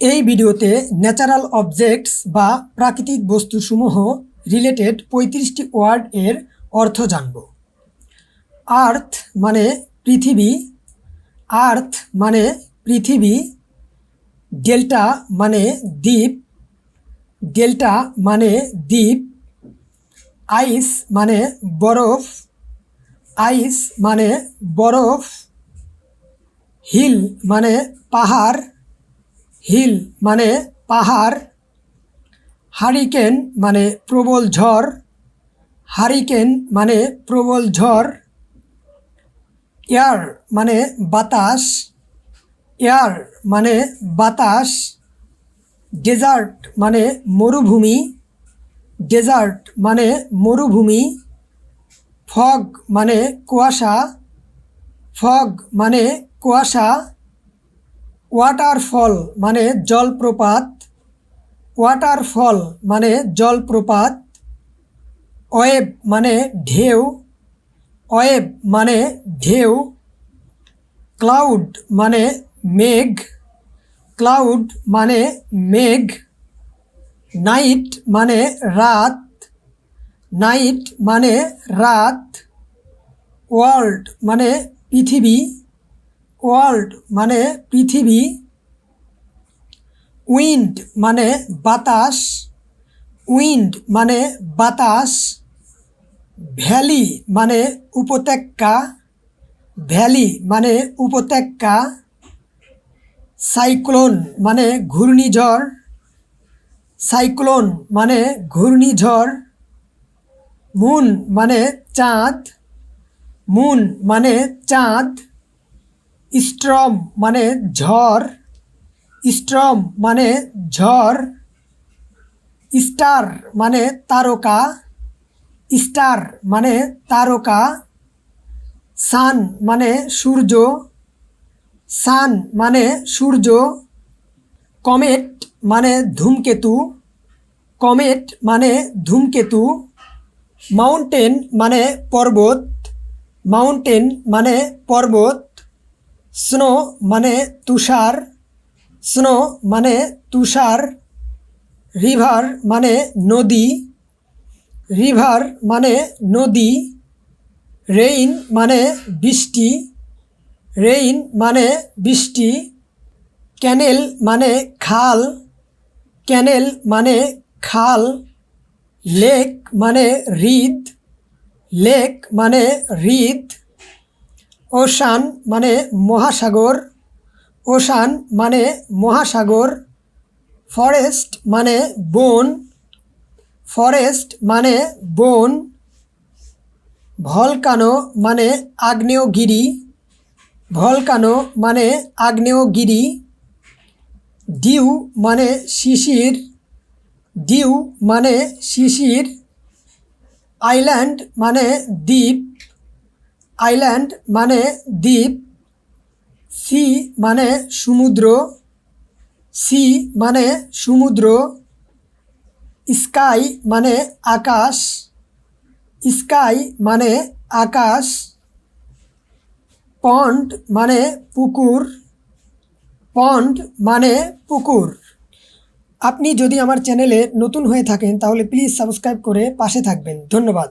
এই ভিডিওতে natural objects বা প্রাকৃতিক বস্তুসমূহ রিলেটেড পঁয়ত্রিশটি ওয়ার্ড এর অর্থ জানব। আর্থ মানে পৃথিবী আর্থ মানে পৃথিবী ডেল্টা মানে দ্বীপ ডেল্টা মানে দ্বীপ আইস মানে বরফ আইস মানে বরফ হিল মানে পাহাড় হিল মানে পাহাড়, হারিকেন মানে প্রবল ঝড়, হারিকেন মানে প্রবল ঝড়, এয়ার মানে বাতাস, এয়ার মানে বাতাস, ডেজার্ট মানে মরুভূমি, ডেজার্ট মানে মরুভূমি, ফগ মানে কুয়াশা, ফগ মানে কুয়াশা ওয়াটারফল মানে জলপ্রপাত ওয়াটারফল মানে জলপ্রপাত ওয়েব মানে ঢেউ ওয়েব মানে ঢেউ ক্লাউড মানে মেঘ ক্লাউড মানে মেঘ নাইট মানে রাত নাইট মানে রাত ওয়ার্ল্ড মানে পৃথিবী। ওয়ার্ল্ড মানে পৃথিবী, উইন্ড মানে বাতাস, উইন্ড মানে বাতাস, ভ্যালি মানে উপত্যকা, ভ্যালি মানে উপত্যকা, সাইক্লোন মানে ঘূর্ণিঝড়, সাইক্লোন মানে ঘূর্ণিঝড়, মুন মানে চাঁদ, মুন মানে চাঁদ স্ট্রম মানে ঝড়, স্ট্রম মানে ঝড়, স্টার মানে তারকা, স্টার মানে তারকা, সান মানে সূর্য, সান মানে সূর্য, কমেট মানে ধূমকেতু, কমেট মানে ধূমকেতু, মাউন্টেন মানে পর্বত, মাউন্টেন মানে পর্বত স্নো মানে তুষার, স্নো মানে তুষার, রিভার মানে নদী, রিভার মানে নদী, রেইন মানে বৃষ্টি, রেইন মানে বৃষ্টি, ক্যানেল মানে খাল, ক্যানেল মানে খাল, লেক মানে হ্রদ, লেক মানে হ্রদ ওশান মানে মহাসাগর, ওশান মানে মহাসাগর, ফরেস্ট মানে বন, ফরেস্ট মানে বন, ভলকানো মানে আগ্নেয়গিরি, ভলকানো মানে আগ্নেয়গিরি, ডিউ মানে শিশির, ডিউ মানে শিশির, আইল্যান্ড মানে দ্বীপ আইল্যান্ড মানে দ্বীপ, সি মানে সমুদ্র, সি মানে সমুদ্র, স্কাই মানে আকাশ, স্কাই মানে আকাশ, পন্ড মানে পুকুর, পন্ড মানে পুকুর। আপনি যদি আমার চ্যানেলে নতুন হয়ে থাকেন তাহলে প্লিজ সাবস্ক্রাইব করে পাশে থাকবেন। ধন্যবাদ।